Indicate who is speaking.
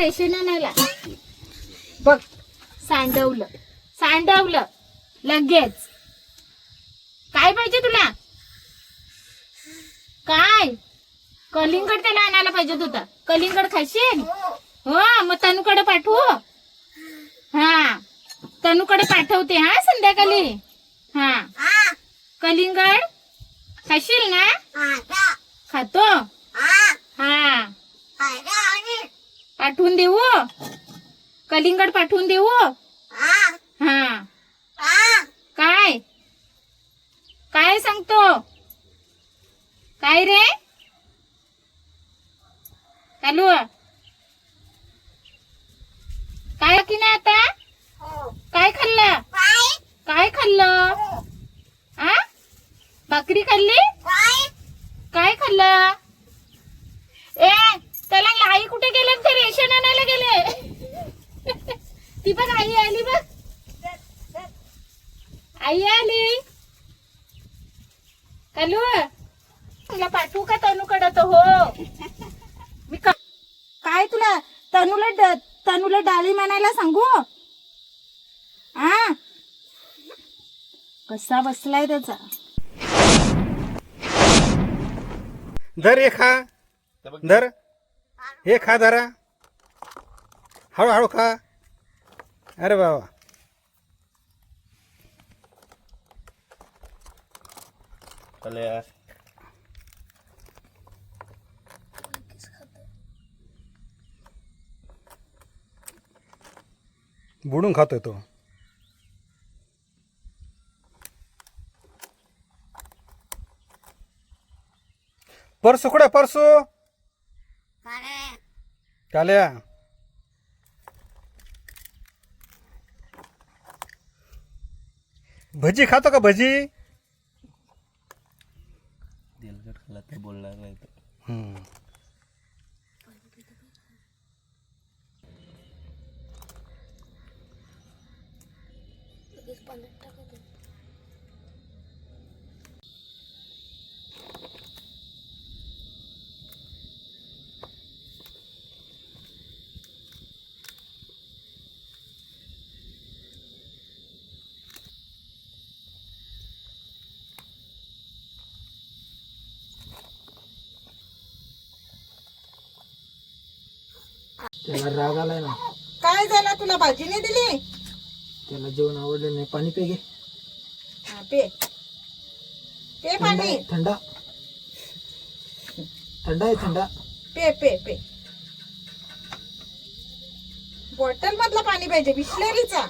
Speaker 1: Ration आणायला बघ सांडवलं सांडवलं लगेच. काय पाहिजे तुला? काय? कलिंगड त्याला आणायला पाहिजेत होता. कलिंगड खाशील? हो मग तनूकडे पाठवू. हा तनूकडे पाठवते हा संध्याकाळी. हा. कलिंगड खाशील ना खातो हा पाठवून देऊ कलिंगड पाठवून देऊ? हा. काय? काय सांगतो? काय रे? चालू काय की नाही आता काय खाल्लं? काय? खाल्लं? आ? भाकरी खाल्ली? काय? खाल्लं? ए त्याला आई कुठे गेले ते रेशन आणायला गेले ती बघ आई आली बघ आई आली हॅलो. तुला पाठवू का तनुकडे तो? हो. मी काय तुला? तनूला ड- तनूला डाळी म्हणायला सांगू? हा कसा बसलाय त्याचा?
Speaker 2: धर हे खा. धर. हे खा धरा हळूहळू खा. अरे बाबा.
Speaker 3: चले
Speaker 2: बुडून खातोय तो. परसू कुठे परसू? काल्या भजी खातो का भजी?
Speaker 3: तर बोलणार नाही तो
Speaker 2: हम्म.
Speaker 4: त्याला राग आलाय ना.
Speaker 1: काय झालं? तुला भाजी नाही दिली?
Speaker 4: त्याला जेवण आवडलं नाही. पाणी पे घे.
Speaker 1: हा, पे. पे
Speaker 4: थंडा
Speaker 1: पाणी.
Speaker 4: आहे, थंडा. थंडा आहे थंडा.
Speaker 1: पे पे पे. बॉटल मधलं पाणी पाहिजे बिस्लरीचा.